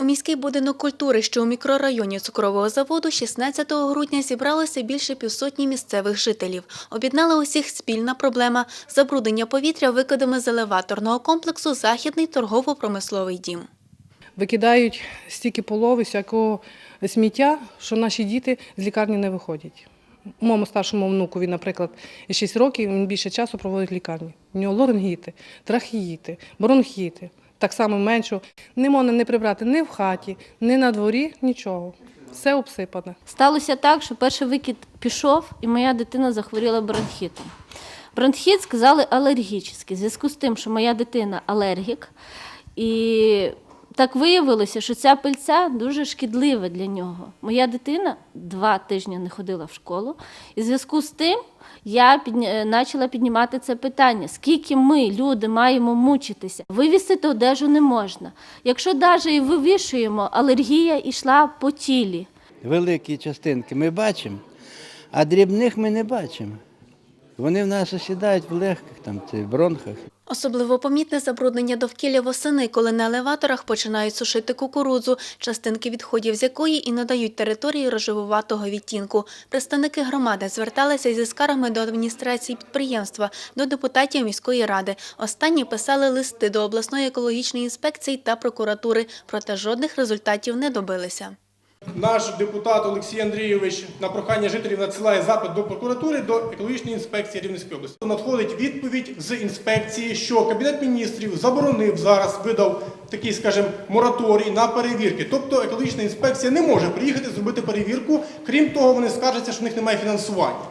У міський будинок культури, що у мікрорайоні цукрового заводу, 16 грудня зібралося більше півсотні місцевих жителів. Об'єднала усіх спільна проблема – забруднення повітря викидами з елеваторного комплексу «Західний торгово-промисловий дім». викидають стільки полови, всякого сміття, що наші діти з лікарні не виходять. Моєму старшому внукові, наприклад, 6 років, він більше часу проводить в лікарні. У нього ларингіти, трахеїти, бронхіти. Так само менше. Не можна не прибрати ні в хаті, ні на дворі, нічого. Все обсипане. Сталося так, що перший викид пішов, і моя дитина захворіла бронхітом. Бронхіт сказали алергічний, в зв'язку з тим, що моя дитина алергік. І так виявилося, що ця пильця дуже шкідлива для нього. Моя дитина два тижні не ходила в школу, і в зв'язку з тим я почала піднімати це питання: скільки ми, люди, маємо мучитися? Вивісити одежу не можна. Якщо навіть і вивішуємо, алергія йшла по тілі. великі частинки ми бачимо, а дрібних ми не бачимо. Вони в нас осідають в легких, там, цих бронхах. Особливо помітне забруднення довкілля восени, коли на елеваторах починають сушити кукурудзу, частинки відходів з якої і надають території рожевуватого відтінку. Представники громади зверталися зі скаргами до адміністрації підприємства, до депутатів міської ради. Останні писали листи до обласної екологічної інспекції та прокуратури, проте жодних результатів не добилися. Наш депутат Олексій Андрійович на прохання жителів надсилає запит до прокуратури до екологічної інспекції Рівненської області. Надходить відповідь з інспекції, що Кабінет міністрів заборонив зараз, видав такий, скажімо, мораторій на перевірки. Тобто екологічна інспекція не може приїхати зробити перевірку. Крім того, вони скаржаться, що в них немає фінансування.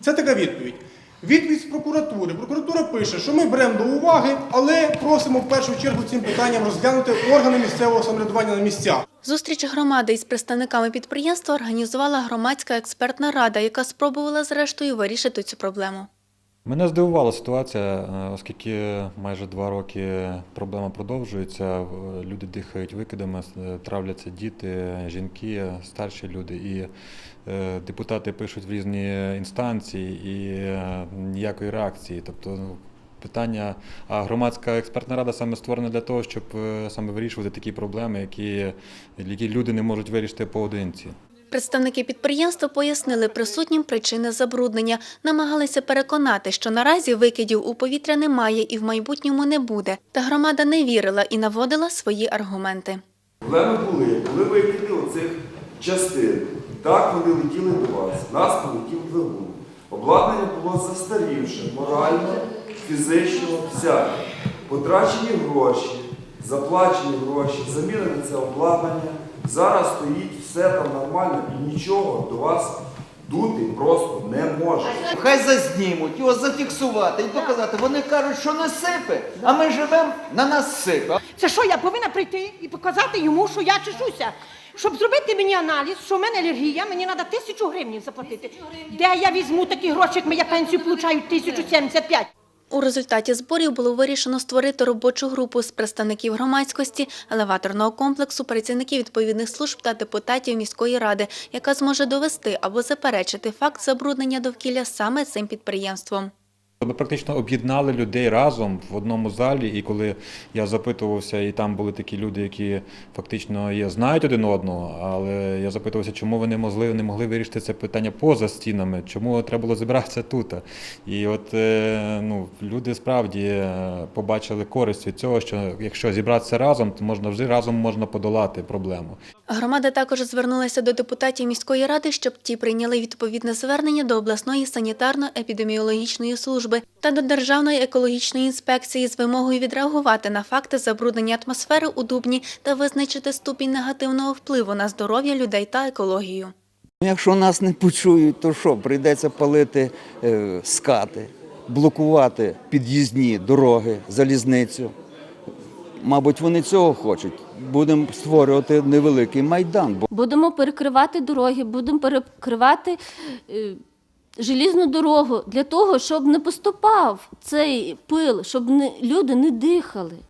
Це така відповідь. Відповідь прокуратури. Прокуратура пише, що ми беремо до уваги, але просимо в першу чергу цим питанням розглянути органи місцевого самоврядування на місцях. Зустріч громади із представниками підприємства організувала громадська експертна рада, яка спробувала зрештою вирішити цю проблему. Мене здивувала ситуація, е, оскільки майже два роки проблема продовжується. е, Люди дихають викидами, е, травляться діти, жінки, старші люди. І депутати пишуть в різні інстанції і ніякої реакції. Тобто ну, питання, а громадська експертна рада саме створена для того, щоб саме вирішувати такі проблеми, які, які люди не можуть вирішити поодинці. Представники підприємства пояснили присутнім причини забруднення, намагалися переконати, що наразі викидів у повітря немає і в майбутньому не буде. Та громада не вірила і наводила свої аргументи. Проблеми були, коли викиди оцих частин. Так вони летіли до вас, нас полетів двигун. Обладнання було застарівше, морально, фізично, всяке. Потрачені гроші, заплачені гроші, замінене це обладнання. Зараз стоїть все там нормально і нічого до вас дути просто не може. Хай зазнімуть, його зафіксувати і доказати. Вони кажуть, що не сипе, а ми живемо на нас сипе. Це що, я повинна прийти і показати йому, що я чешуся? Щоб зробити мені аналіз, що в мене алергія, мені треба тисячу гривень заплатити. Де я візьму такі гроші, як я пенсію получаю 1075? У результаті зборів було вирішено створити робочу групу з представників громадськості, елеваторного комплексу, працівників відповідних служб та депутатів міської ради, яка зможе довести або заперечити факт забруднення довкілля саме цим підприємством. Ми практично об'єднали людей разом в одному залі, і коли я запитувався, і там були такі люди, які фактично є, знають один одного, але я запитувався, чому вони могли, не могли вирішити це питання поза стінами, чому треба було збиратися тут. І от е, ну, люди справді е, побачили користь від цього, що якщо зібратися разом, то можна вже разом можна подолати проблему. Громада також звернулася до депутатів міської ради, щоб ті прийняли відповідне звернення до обласної санітарно-епідеміологічної служби та до Державної екологічної інспекції з вимогою відреагувати на факти забруднення атмосфери у Дубні та визначити ступінь негативного впливу на здоров'я людей та екологію. Ну, Якщо нас не почують, то що? Прийдеться палити е, скати, блокувати під'їзні дороги, залізницю. Мабуть, вони цього хочуть. Будемо створювати невеликий майдан. Будемо перекривати дороги, будемо перекривати е, желізну дорогу для того, щоб не поступав цей пил, щоб не, люди не дихали.